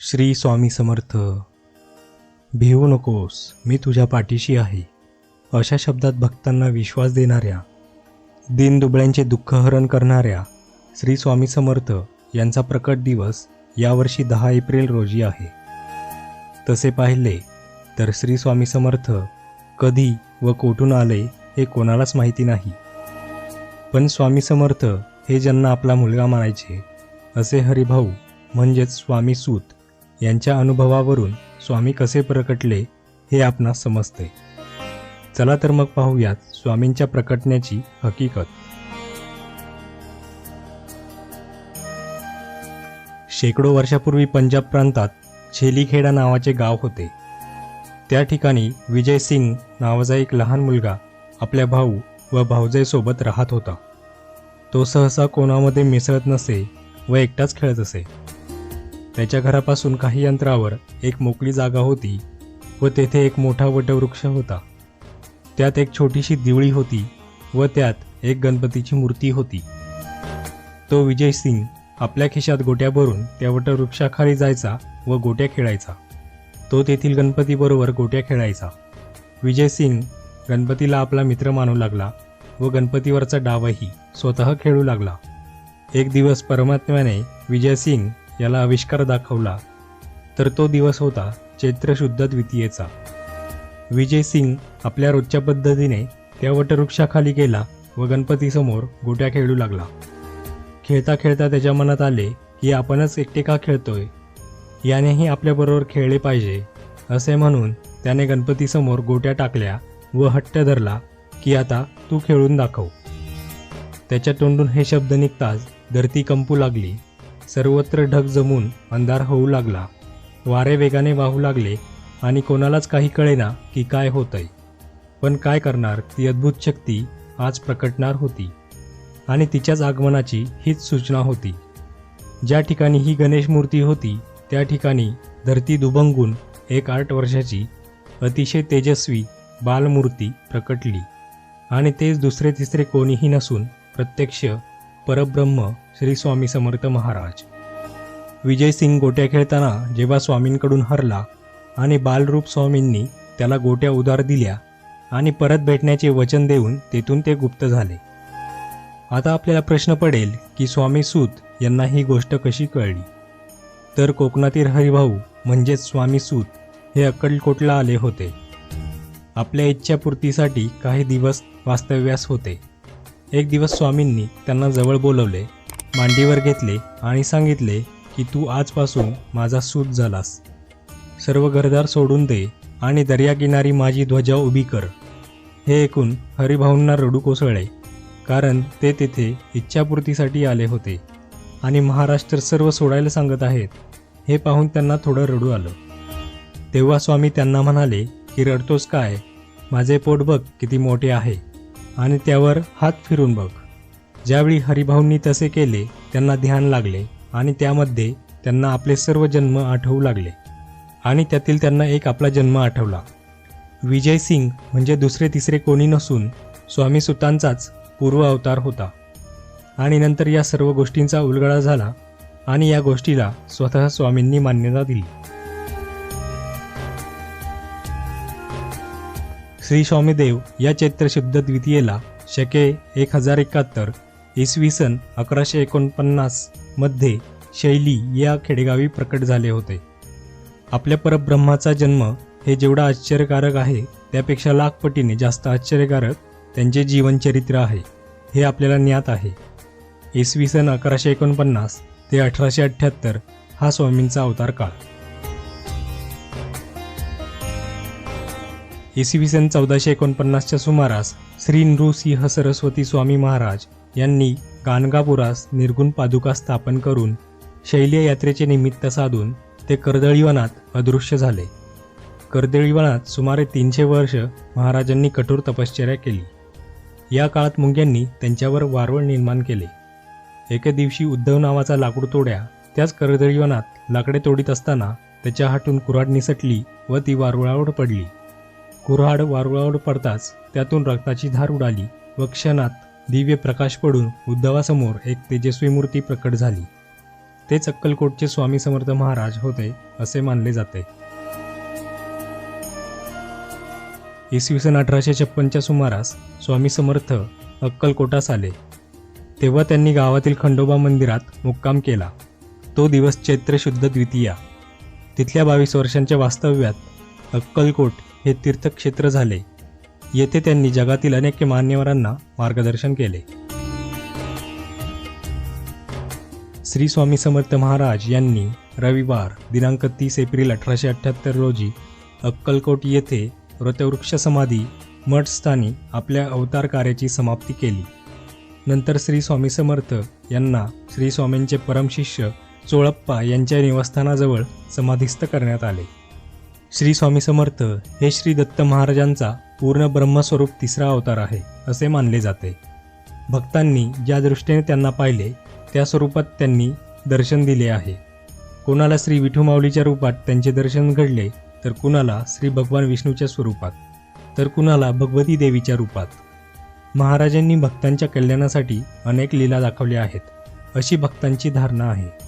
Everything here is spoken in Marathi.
श्री स्वामी समर्थ भिवू नकोस मी तुझ्या पाठीशी आहे. अशा शब्दात भक्तांना विश्वास देणाऱ्या दीनदुबळ्यांचे दुःखहरण करणाऱ्या श्री स्वामी समर्थ यांचा प्रकट दिवस यावर्षी दहा एप्रिल रोजी आहे. तसे पाहिले तर श्री स्वामी समर्थ कधी व कोठून आले हे कोणालाच माहिती नाही. पण स्वामी समर्थ हे ज्यांना आपला मुलगा मानायचे असे हरिभाऊ म्हणजेच स्वामी सूत यांच्या अनुभवावरून स्वामी कसे प्रकटले हे आपणास समजते. चला तर मग पाहूयात स्वामींच्या प्रकटण्याची हकीकत. शेकडो वर्षापूर्वी पंजाब प्रांतात छेलीखेडा नावाचे गाव होते. त्या ठिकाणी विजय सिंग नावाचा एक लहान मुलगा आपल्या भाऊ व भाऊजाईसोबत राहत होता. तो सहसा कोणामध्ये मिसळत नसे व एकटाच खेळत असे. त्याच्या घरापासून काही अंतरावर एक मोकळी जागा होती व तेथे एक मोठा वटवृक्ष होता. त्यात एक छोटीशी दिवळी होती व त्यात एक गणपतीची मूर्ती होती. तो विजय सिंग आपल्या खिशात गोट्या भरून त्या वटवृक्षाखाली जायचा व गोट्या खेळायचा. तो तेथील गणपतीबरोबर गोट्या खेळायचा. विजय सिंग गणपतीला आपला मित्र मानू लागला व गणपतीवरचा डावही स्वतः खेळू लागला. एक दिवस परमात्म्याने विजय सिंग याला आविष्कार दाखवला तर तो दिवस होता चैत्र शुद्ध द्वितीयेचा. विजय सिंग आपल्या रोजच्या पद्धतीने त्या वटवृक्षाखाली गेला व गणपतीसमोर गोट्या खेळू लागला. खेळता खेळता त्याच्या मनात आले की आपणच एकटे का खेळतोय. यानेही आपल्याबरोबर खेळले पाहिजे असे म्हणून त्याने गणपतीसमोर गोट्या टाकल्या व हट्ट धरला की आता तू खेळून दाखव. त्याच्या तोंडून हे शब्द निघताच धरती कंपू लागली. सर्वत्र ढग जमून अंधार होऊ लागला. वारे वेगाने वाहू लागले आणि कोणालाच काही कळेना की काय होतंय. पण काय करणार ती अद्भुत शक्ती आज प्रकटणार होती. आणि तिच्याच आगमनाची हीच सूचना होती. ज्या ठिकाणी ही गणेश मूर्ती होती त्या ठिकाणी धरती दुभंगून एक आठ वर्षाची अतिशय तेजस्वी बालमूर्ती प्रकटली. आणि तेच दुसरे तिसरे कोणीही नसून प्रत्यक्ष परब्रह्म श्री स्वामी समर्थ महाराज. विजय सिंग गोट्या खेळताना जेव्हा स्वामींकडून हरला आणि बालरूप स्वामींनी त्याला गोट्या उधार दिल्या आणि परत भेटण्याचे वचन देऊन तेथून ते गुप्त झाले. आता आपल्याला प्रश्न पडेल की स्वामी सूत यांना ही गोष्ट कशी कळली? तर कोकणातील हरिभाऊ म्हणजेच स्वामी सूत हे अक्कलकोटला आले होते. आपल्या इच्छापूर्तीसाठी काही दिवस वास्तव्यास होते. एक दिवस स्वामींनी त्यांना जवळ बोलवले मांडीवर घेतले आणि सांगितले की तू आजपासून माझा सूत झालास. सर्व घरदार सोडून दे आणि दर्याकिनारी माझी ध्वजा उभी कर. हे ऐकून हरिभाऊंना रडू कोसळले कारण ते तेथे इच्छापूर्तीसाठी आले होते आणि महाराष्ट्र सर्व सोडायला सांगत आहेत हे पाहून त्यांना थोडं रडू आलं. तेव्हा स्वामी त्यांना म्हणाले की रडतोस काय? माझे पोट बघ किती मोठे आहे. आणि त्यावर हात फिरून बघ. ज्यावेळी हरिभाऊंनी तसे केले त्यांना ध्यान लागले आणि त्यामध्ये त्यांना आपले सर्व जन्म आठवू लागले. आणि त्यातील त्यांना एक आपला जन्म आठवला. विजय सिंग म्हणजे दुसरे तिसरे कोणी नसून स्वामी सुतांचाच पूर्व अवतार होता. आणि नंतर या सर्व गोष्टींचा उलगडा झाला आणि या गोष्टीला स्वतः स्वामींनी मान्यता दिली. श्री स्वामीदेव या चैत्रशुद्ध द्वितीयेला शके एक हजार एकाहत्तर इसवी सन अकराशे एकोणपन्नासमध्ये शैली या खेडेगावी प्रकट झाले होते. आपल्या परब्रह्माचा जन्म हे जेवढा आश्चर्यकारक आहे त्यापेक्षा लाखपटीने जास्त आश्चर्यकारक त्यांचे जीवनचरित्र आहे हे आपल्याला ज्ञात आहे. इसवी सन अकराशे एकोणपन्नास ते अठराशे अठ्ठ्याहत्तर हा स्वामींचा अवतार काळ. इसवी सन चौदाशे एकोणपन्नासच्या सुमारास श्री नृसिंह सरस्वती स्वामी महाराज यांनी गाणगापुरास निर्गुण पादुका स्थापन करून शैल्य यात्रेचे निमित्त साधून ते कर्दळीवनात अदृश्य झाले. कर्दळीवनात सुमारे तीनशे वर्ष महाराजांनी कठोर तपश्चर्या केली. या काळात मुंग्यांनी त्यांच्यावर वारवळ निर्माण केले. एके दिवशी उद्धव नावाचा लाकूड तोड्या त्याच कर्दळीवनात लाकडे तोडीत असताना त्याच्या हातून कुऱ्हाड निसटली व ती वारुळावर पडली. कुऱ्हाड वारुळावर पडताच त्यातून रक्ताची धार उडाली व क्षणात दिव्य प्रकाश पडून उद्धवासमोर एक तेजस्वी मूर्ती प्रकट झाली. तेच अक्कलकोटचे स्वामी समर्थ महाराज होते असे मानले जाते. इसवी सन अठराशे छप्पनच्या सुमारास स्वामी समर्थ अक्कलकोटास आले. तेव्हा त्यांनी गावातील खंडोबा मंदिरात मुक्काम केला. तो दिवस चैत्र शुद्ध द्वितीया. तिथल्या बावीस वर्षांच्या वास्तव्यात अक्कलकोट हे तीर्थक्षेत्र झाले. येथे त्यांनी जगातील अनेक मान्यवरांना मार्गदर्शन केले. श्री स्वामी समर्थ महाराज यांनी रविवार दिनांक तीस एप्रिल अठराशे अठ्ठ्याहत्तर रोजी अक्कलकोट येथे व्रतवृक्ष समाधी मठस्थानी आपल्या अवतार कार्याची समाप्ती केली. नंतर श्री स्वामी समर्थ यांना श्री स्वामींचे परमशिष्य चोळप्पा यांच्या निवासस्थानाजवळ समाधिस्थ करण्यात आले. श्री स्वामी समर्थ हे श्री दत्त महाराजांचा पूर्ण ब्रह्मस्वरूप तिसरा अवतार आहे असे मानले जाते. भक्तांनी ज्या दृष्टीने त्यांना पाहिले त्या स्वरूपात त्यांनी दर्शन दिले आहे. कोणाला श्री विठुमाऊलीच्या रूपात त्यांचे दर्शन घडले तर कुणाला श्री भगवान विष्णूच्या स्वरूपात तर कुणाला भगवती देवीच्या रूपात. महाराजांनी भक्तांच्या कल्याणासाठी अनेक लीला दाखवल्या आहेत अशी भक्तांची धारणा आहे.